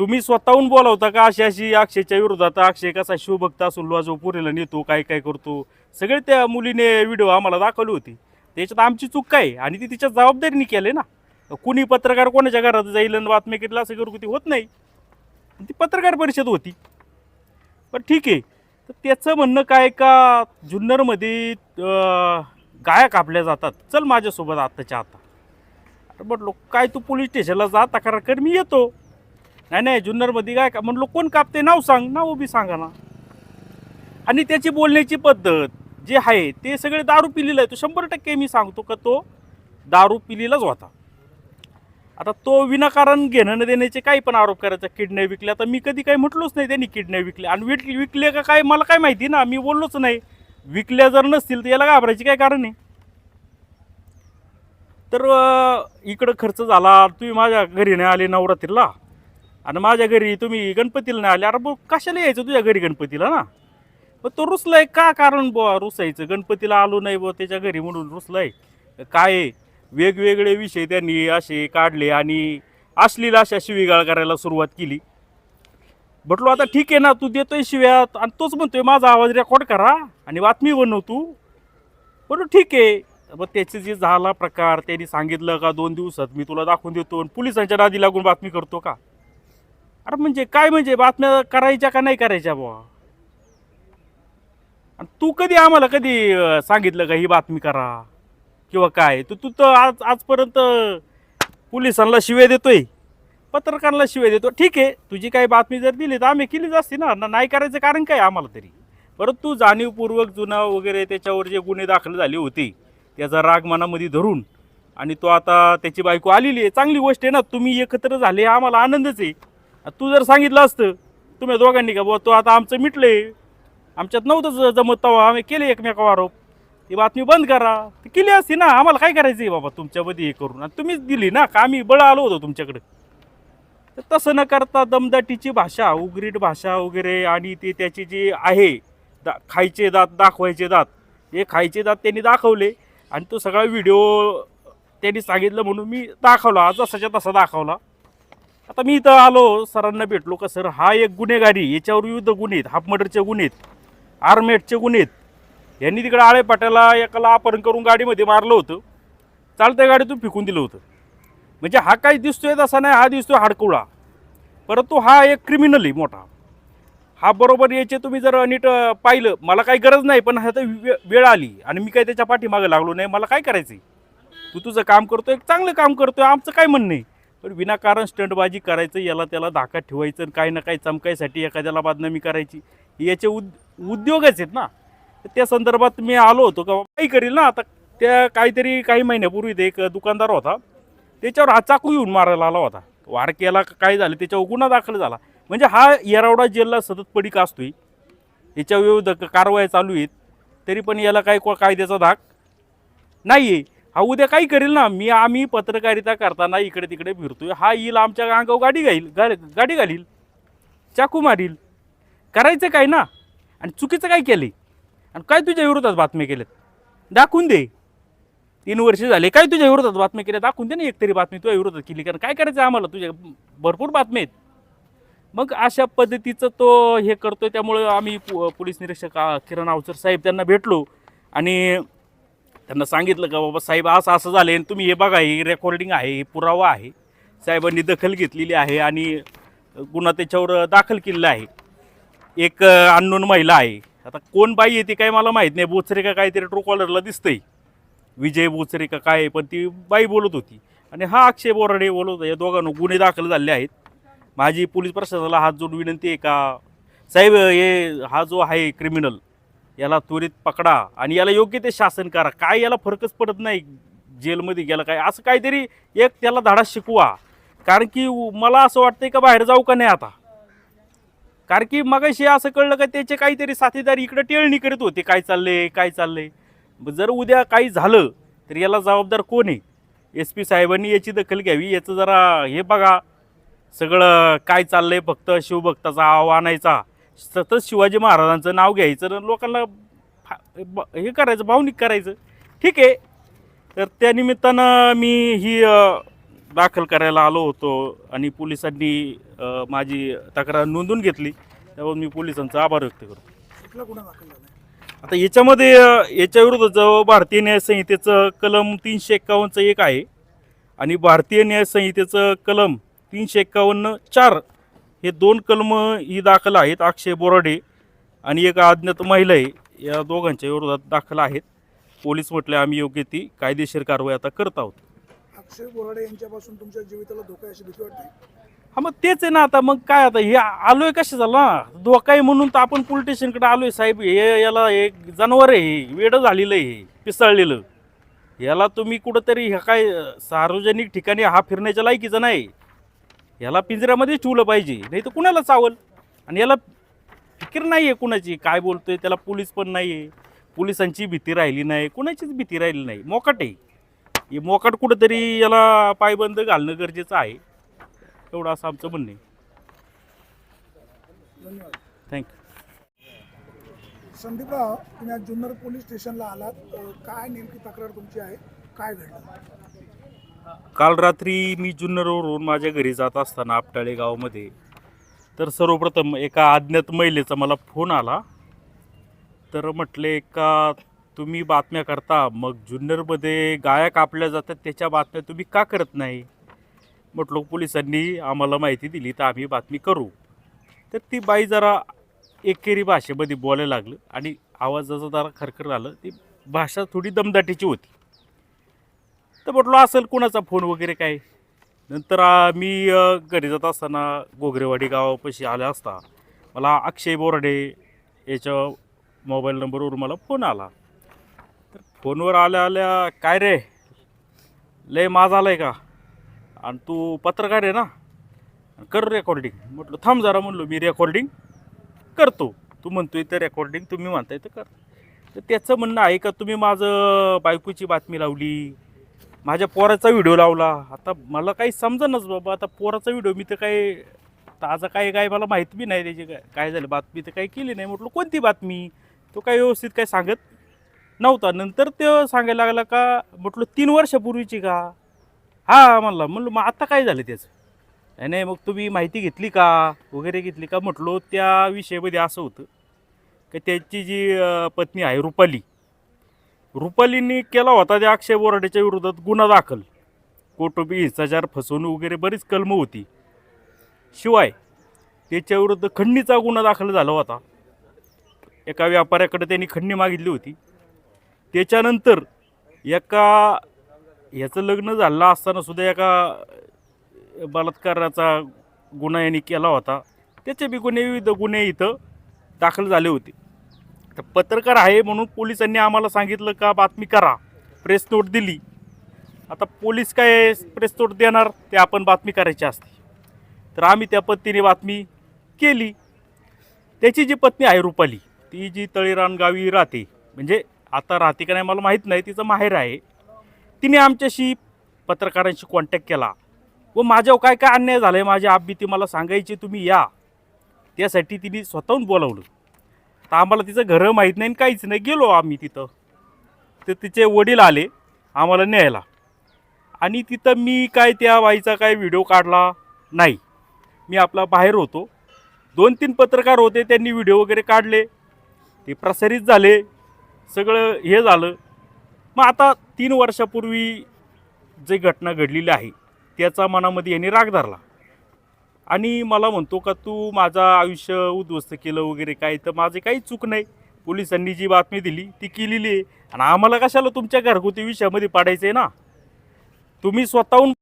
तुम्ही स्वतःहून बोलावता का अशी अशी अक्षयच्या विरोधात? अक्षय कसा शिवभक्त असून लोजो पुरेला नेतो काय काय करतो? सगळे त्या मुलीने व्हिडिओ आम्हाला दाखवली होती. त्याच्यात आमची चूक काय आणि ती तिच्या जबाबदारीने केले ना. कुणी पत्रकार कोणाच्या घरात जाईल आणि बातमी केली असं करू ती होत नाही? ती पत्रकार परिषद होती. पण ठीक आहे. तर त्याचं म्हणणं काय का? जुन्नरमध्ये गाया कापल्या जातात. चल माझ्यासोबत आत्ताच्या आता. म्हटलो काय तू पोलीस स्टेशनला जा तक्रार कर मी येतो. नाही नाही जुन्नरमध्ये काय का म्हणलो कोण कापते नाव सांग नाव बी सांगा ना. आणि त्याची बोलण्याची पद्धत जे आहे ते सगळे दारू पिलेलं आहे तो शंभर टक्के मी सांगतो का तो दारू पिलेलाच होता. आता तो विनाकारण घेणं न देण्याचे काही पण आरोप करायचा. किडने विकल्या तर मी कधी काही म्हटलोच नाही त्यांनी किडने विकले आणि विक विकले का काय मला काय माहिती ना मी बोललोच नाही. विकल्या जर नसतील तर याला घाबरायची काय कारण आहे? तर इकडं खर्च झाला. तुम्ही माझ्या घरी नाही आले नवरात्रीला. आणि माझ्या घरी तुम्ही गणपतीला नाही आले. अरे बघ कशाला यायचं तुझ्या घरी गणपतीला ना? मग तो रुसलाय का कारण बुवा रुसायचं? गणपतीला आलो नाही बुवा त्याच्या घरी म्हणून रुसलाय. काय आहे? वेगवेगळे विषय त्यांनी असे काढले आणि अश्लील अशा शिवीगाळ करायला सुरुवात केली. म्हटलो आता ठीक आहे ना तू देतोय शिव्यात आणि तोच म्हणतोय माझा आवाज रेकॉर्ड करा आणि बातमी बनव तू. बरं ठीक आहे. मग त्याचे जे झाला प्रकार त्यांनी सांगितलं का दोन दिवसात मी तुला दाखवून देतो आणि पोलिसांच्या नादी लागून बातमी करतो का? अरे म्हणजे काय म्हणजे? बातम्या करायच्या का नाही करायच्या बुवा? आणि तू कधी आम्हाला कधी अं, सांगितलं का ही बातमी करा? किंवा काय? तू तू तर आज आजपर्यंत पोलिसांना शिवे देतोय. पत्रकारांना शिव्या देतो. ठीक आहे तुझी काही बातमी जर दिली तर आम्ही केलीच असती ना. ना- नाही करायचं कारण काय आम्हाला तरी? परंतु जाणीवपूर्वक जुना वगैरे त्याच्यावर जे गुन्हे दाखल झाले होते त्याचा राग मनामध्ये धरून आणि तो आता त्याची बायको आलेली आहे. चांगली गोष्ट आहे ना तुम्ही एकत्र झाले आम्हाला आनंदच आहे. तू जर सांगितलं असतं तुम्ही दोघांनी का बुवा? तो आता आमचं मिटले आमच्यात नव्हतंच जमत तवा आम्ही केले एकमेकावर आरोप. ती बातमी बंद करा. ती केली असती ना. आम्हाला काय करायचं आहे बाबा तुमच्यामध्ये हे करून? आणि तुम्हीच दिली ना का? आम्ही बळ आलो होतो तुमच्याकडे. तर तसं न करता दमदाटीची भाषा उग्रीट भाषा वगैरे आणि ते त्याची जी आहे दा खायचे दात दाखवायचे दात हे खायचे दात त्यांनी दाखवले. आणि तो सगळा व्हिडिओ त्यांनी सांगितलं म्हणून मी दाखवला. जसाच्या तसा दाखवला. आता मी इथं आलो सरांना भेटलो का सर? हा एक गुन्हेगारी याच्यावर विविध गुन्हे आहेत हाफ मर्डरचे गुन्हे आहेत आर्मेटचे गुन्हे आहेत यांनी तिकडे आळे पाट्याला एकाला अपहरण करून गाडीमध्ये मारलं होतं. चालत्या गाडीतून फेकून दिलं होतं. म्हणजे हा काही दिसतोय तसा नाही हा दिसतोय हाडकुळा. परंतु हा एक क्रिमिनल आहे मोठा. हा बरोबर याचे तुम्ही जर नीट पाहिलं मला काही गरज नाही पण ह्या तर वेळ आली आणि मी काही त्याच्या पाठीमागं लागलो नाही मला काय करायचं तू तुझं काम करतोय चांगलं काम करतोय आमचं काय म्हणणं आहे? पण विनाकारण स्टंटबाजी करायचं याला त्याला धाका ठेवायचं आणि काही ना काही चमकायसाठी एखाद्याला बदनामी करायची. याचे उद उद्योगच आहेत ना. तर त्या संदर्भात मी आलो होतो का काही करील ना आता त्या काहीतरी काही महिन्यापूर्वी ते एक दुकानदार होता. त्याच्यावर हा चाकू येऊन मारायला आला होता. वार केला काय झालं त्याच्यावर गुन्हा दाखल झाला. म्हणजे हा येरावडा जेलला सतत पडीक असतोय. याच्या विरुद्ध कारवाया चालू आहेत. तरी पण याला काही कायद्याचा धाक नाही आहे हा उद्या काही करेल ना? मी आम्ही पत्रकारिता करताना इकडे तिकडे फिरतोय. हा येईल आमच्या अंगावर गाडी घाईल गा- गाडी घालील चाकू मारील. करायचं काय ना? आणि चुकीचं काय केले आणि काय तुझ्या विरोधात बातम्या केल्यात? दाखवून दे. तीन वर्ष झाले काय तुझ्या विरोधात बातम्या केल्या दाखवून दे ना एक तरी बातमी तुझ्या विरोधात केली. कारण काय करायचं आम्हाला? तुझ्या भरपूर बातम्या आहेत. मग अशा पद्धतीचं तो हे करतोय त्यामुळं आम्ही पोलीस निरीक्षक किरण अवचर साहेब त्यांना भेटलो. आणि त्यांना सांगितलं का बाबा साहेब असं असं झालं आणि तुम्ही हे बघा हे रेकॉर्डिंग आहे हे पुरावा आहे. साहेबांनी दखल घेतलेली आहे आणि गुन्हा त्याच्यावर दाखल केलेला आहे. एक अननोन महिला आहे. आता कोण बाई आहे ती काय मला माहीत नाही. बोचरे का काहीतरी ट्रू कॉलरला दिसतंय. विजय बोचरे का काय पण ती बाई बोलत होती. आणि हा अक्षय बोराडे बोलत होता या दोघांना गुन्हे दाखल झाले आहेत. माझी पोलीस प्रशासनाला हात जोडून विनंती आहे का? साहेब हे हा जो आहे क्रिमिनल याला त्वरित पकडा आणि याला योग्य ते शासन करा. काय याला फरकच पडत नाही? जेलमध्ये गेला काय? असं काहीतरी एक त्याला धडा शिकवा. कारण की मला असं वाटतंय का बाहेर जाऊ का नाही आता? कारण की मगाशी असं कळलं का त्याचे काहीतरी साथीदार इकडे टेळणी करीत होते. काय चालले काय चालले मग जर उद्या काही झालं तर याला जबाबदार कोण आहे? एस पी साहेबांनी याची दखल घ्यावी. याचं जरा हे बघा. सगळं काय चाललंय? फक्त शिवभक्ताचा आव आणायचा सतत शिवाजी महाराजांचं नाव घ्यायचं आणि लोकांना हे करायचं भावनिक करायचं. ठीक आहे. तर त्या निमित्तानं मी ही दाखल करायला आलो होतो आणि पोलिसांनी माझी तक्रार नोंदवून घेतली. त्यावर मी पोलिसांचा आभार व्यक्त करतो. आता याच्यामध्ये अ, याच्या विरुद्धचं भारतीय न्याय संहितेचं कलम तीनशे एक्कावन्नचं एक आहे. आणि भारतीय न्याय संहितेचं कलम तीनशे एक्कावन्न चार हे दोन कलम ही दाखल आहेत अक्षय बोराडे आणि एक अज्ञात महिला आहे. या दोघांच्या विरोधात दाखल आहेत. पोलीस म्हटले आम्ही योग्य ती कायदेशीर कारवाई आता करत आहोत. अक्षय बोराडे यांच्यापासून तुमच्या जीविताला धोका आहे अशी भीती वाटते? हा मग तेच आहे ना आता. मग काय आता? हे आलोय कशा झाला ना? धोका आहे म्हणून तर आपण पोलीस स्टेशनकडे आलोय साहेब. हे याला एक जनावर आहे हे वेडं झालेलं आहे हे पिसळलेलं. याला तुम्ही कुठंतरी ह्या काय सार्वजनिक ठिकाणी हा फिरण्याच्या लायकीचा नाही. याला पिंजऱ्यामध्ये ठेवलं पाहिजे नाही तर कुणाला चावल? आणि याला फिकीर नाही आहे कुणाची काय बोलतोय त्याला पोलीस पण नाही आहे पोलिसांची भीती राहिली नाही कुणाचीच भीती राहिली नाही. मोकाट आहे. हे मोकाट कुठंतरी याला पायबंद घालणं गरजेचं आहे. एवढं असं आमचं म्हणणं आहे. धन्यवाद थँक्यू संदीपराव तुम्ही आज जुन्नर पोलीस स्टेशनला आलात. काय नेमकी तक्रार तुमची आहे? काय घडलं? काल रात्री मी जुन्नरवरून माझ्या घरी जात असताना आपटाळे गावामध्ये तर सर्वप्रथम एका अज्ञात महिलेचा मला फोन आला. तर म्हटले का तुम्ही बातम्या करता? मग जुन्नरमध्ये गाया कापल्या जातात त्याच्या बातम्या तुम्ही का करत नाही? म्हटलं पोलिसांनी आम्हाला माहिती दिली तर आम्ही बातमी करू. तर ती बाई जरा एकेरी भाषेमध्ये बोलायला लागलं आणि आवाजाचं जरा खरखर झालं. ती भाषा थोडी दमदाटीची होती. तर म्हटलं असेल कुणाचा फोन वगैरे काय? नंतर मी घरी जात असताना गोगरेवाडी गावापाशी आले असता. मला अक्षय बोराडे याच्या मोबाईल नंबरवर मला फोन आला. तर फोनवर आल्या आल्या काय रे? लय माझा आला आहे का? आणि तू पत्रकार आहे ना? कर रेकॉर्डिंग म्हटलं थांब जरा म्हणलो मी रेकॉर्डिंग करतो. तू म्हणतोय तर रेकॉर्डिंग तुम्ही म्हणताय तर कर. तर त्याचं म्हणणं आहे का तुम्ही माझं बायकोची बातमी लावली माझ्या पोराचा व्हिडिओ लावला. आता मला काही समजेनच बाबा आता पोराचा व्हिडिओ मी तर काही ताजा काय काय मला माहीत बी नाही त्याची काय काय झालं. बातमी तर काही केली नाही. म्हटलं कोणती बातमी? तो काय व्यवस्थित काय सांगत नव्हता. नंतर ते सांगायला लागला का म्हटलं तीन वर्षापूर्वीची का? हा म्हणला. म्हणलं मग आता काय झालं त्याचं? नाही, नाही मग तुम्ही माहिती घेतली का? वगैरे घेतली का? म्हटलो त्या विषयामध्ये असं होतं की त्याची जी पत्नी आहे रुपाली रुपालींनी केला होता त्या अक्षय बोराडेच्या विरोधात गुन्हा दाखल. कोटोबी हिंसाचार फसवणूक वगैरे बरीच कलमं होती. शिवाय त्याच्याविरुद्ध खंडणीचा गुन्हा दाखल झाला होता. एका व्यापाऱ्याकडे त्यांनी खंडणी मागितली होती. त्याच्यानंतर एका ह्याचं लग्न झालं असताना सुद्धा एका बलात्काराचा गुन्हा यांनी केला होता. त्याचे बी गुन्हे विविध गुन्हे इथं दाखल झाले होते. तर पत्रकार आहे म्हणून पोलिसांनी आम्हाला सांगितलं का बातमी करा. प्रेस नोट दिली. आता पोलीस काय प्रेस नोट देणार? ते आपण बातमी करायची असते. तर आम्ही त्या पत्नीने बातमी केली. त्याची जी पत्नी आहे रुपाली ती जी तळीरान गावी राहते म्हणजे आता राहते का नाही मला माहीत नाही तिचं माहेर आहे. तिने आमच्याशी पत्रकारांशी कॉन्टॅक्ट केला. व माझ्यावर काय काय अन्याय झाला आहे माझी आब्बी ती मला सांगायची तुम्ही या. त्यासाठी तिने स्वतःहून बोलावलं. तर आम्हाला तिचं घरं माहीत नाही आणि काहीच नाही. गेलो आम्ही तिथं. तर तिचे वडील आले आम्हाला न्यायला. आणि तिथं मी काय त्या बाईचा काय व्हिडिओ काढला नाही. मी आपला बाहेर होतो. दोन तीन पत्रकार होते त्यांनी व्हिडिओ वगैरे काढले. ते प्रसारित झाले. सगळं हे झालं. मग आता तीन वर्षापूर्वी जे घटना घडलेली आहे त्याचा मनामध्ये यांनी राग धरला. आणि मला म्हणतो का तू माझं आयुष्य उद्ध्वस्त केलं वगैरे काय? तर माझी काही चूक नाही. पोलिसांनी जी बातमी दिली ती केलेली आहे. आणि आम्हाला कशाला तुमच्या घरगुती विषयामध्ये पाडायचं आहे ना? तुम्ही स्वतःहून